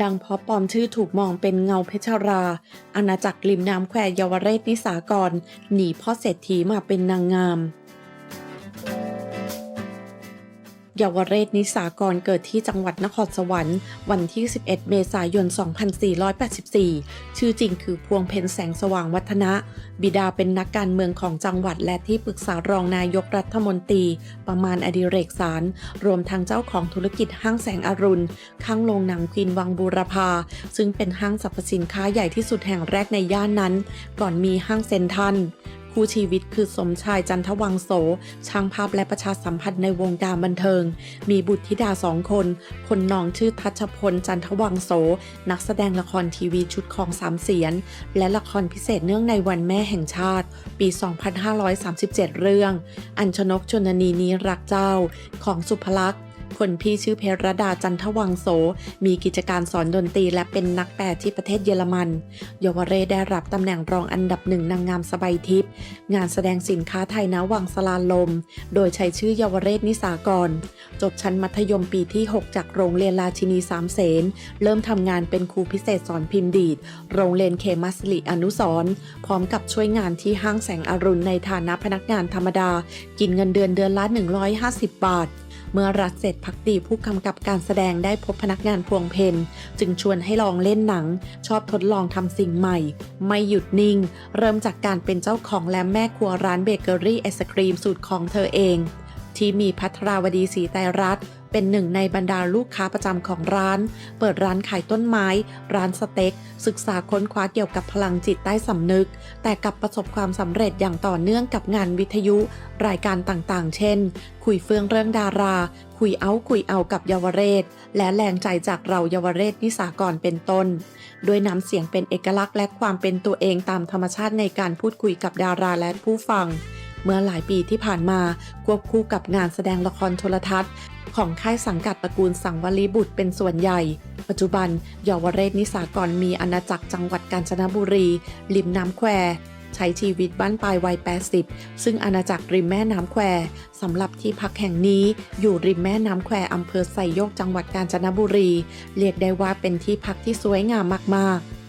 ดังเพราะปลอมชื่อถูกมองเป็นเงาเพชรรา อาณาจักรริมน้ำแควเยาวเรศนิสากร หนีพ่อเศรษฐีมาเป็นนางงาม เยาวเรศนิสากรเกิดที่จังหวัดนครสวรรค์ วันที่ 11 เมษายน 2484 ชื่อจริงคือพวงเพ็ญแสงสว่างวัฒนะ บิดาเป็นนักการเมืองของจังหวัดและที่ปรึกษารองนายกรัฐมนตรี ประมาณอดิเรกสาร รวมทั้งเจ้าของธุรกิจห้างแสงอรุณ ข้างโรงหนังควีนวังบูรพา ซึ่งเป็นห้างสรรพสินค้าใหญ่ที่สุดแห่งแรกในย่านนั้น ก่อนมีห้างเซนทรัล คู่ชีวิตคือสมชายจันทวังโส ช่างภาพและประชาสัมพันธ์ในวงการบันเทิง มีบุตรธิดาสองคน คนน้องชื่อทัชพลจันทวังโส นักแสดงละครทีวีชุดของสามเสียน และละครพิเศษเนื่องในวันแม่แห่งชาติ ปี 2537 เรื่อง อัญชนกชนนีนี้รักเจ้าของสุภลักษณ์ คนพี่ชื่อเพรดาจันทวังโส มีกิจการสอนดนตรีและเป็นนักแปลที่ประเทศเยอรมันเยาวเรศได้รับตำแหน่งรองอันดับหนึ่งนางงามสบายทิพย์งานแสดงสินค้าไทยณวังสลาลม โดยใช้ชื่อเยาวเรศนิสากร จบชั้นมัธยมปีที่ 6 จากโรงเรียนราชินีสามเสนเริ่มทำงานเป็นครูพิเศษสอนพิมพ์ดีด โรงเรียนเคมัสลิอนุสรพร้อมกับช่วยงานที่ห้างแสงอรุณในฐานะพนักงานธรรมดา กินเงินเดือนเดือนละ 150 บาท เมื่อรัฐเสร็จพักดีผู้กำกับการแสดงได้พบพนักงานพวงเพนจึงชวนให้ลองเล่นหนัง ชอบทดลองทำสิ่งใหม่ ไม่หยุดนิ่ง เริ่มจากการเป็นเจ้าของและแม่ครัวร้านเบเกอรี่ไอศครีมสูตรของเธอเอง ที่มีพัทราวดีศรีไตรรัตน์เป็นหนึ่งในบรรดาลูกค้าประจำของร้าน เปิดร้านขายต้นไม้ ร้านสเต็ก ศึกษาค้นคว้าเกี่ยวกับพลังจิตใต้สำนึก แต่กลับประสบความสำเร็จอย่างต่อเนื่องกับงานวิทยุ รายการต่างๆ เช่น คุยเฟื่องเรื่องดารา คุยเอาคุยเอากับเยาวเรศ และแรงใจจากเราเยาวเรศนิสากรเป็นต้น ด้วยน้ำเสียงเป็นเอกลักษณ์และความเป็นตัวเองตามธรรมชาติในการพูดคุยกับดาราและผู้ฟัง เมื่อหลายปีที่ผ่านมาควบคู่กับงานแสดงละครโทรทัศน์ ของค่ายสังกัดตระกูลสังวลีบุตรเป็นส่วนใหญ่ ปัจจุบันเยาวเรศนิสากรมีอาณาจักรจังหวัดกาญจนบุรี ริมน้ำแควใช้ชีวิตบ้านปลายวัย 80 ซึ่งอาณาจักรริมแม่น้ำแควสำหรับที่พักแห่งนี้อยู่ริมแม่น้ำแควอำเภอไซโยกจังหวัดกาญจนบุรี เรียกได้ว่าเป็นที่พักที่สวยงามมากๆ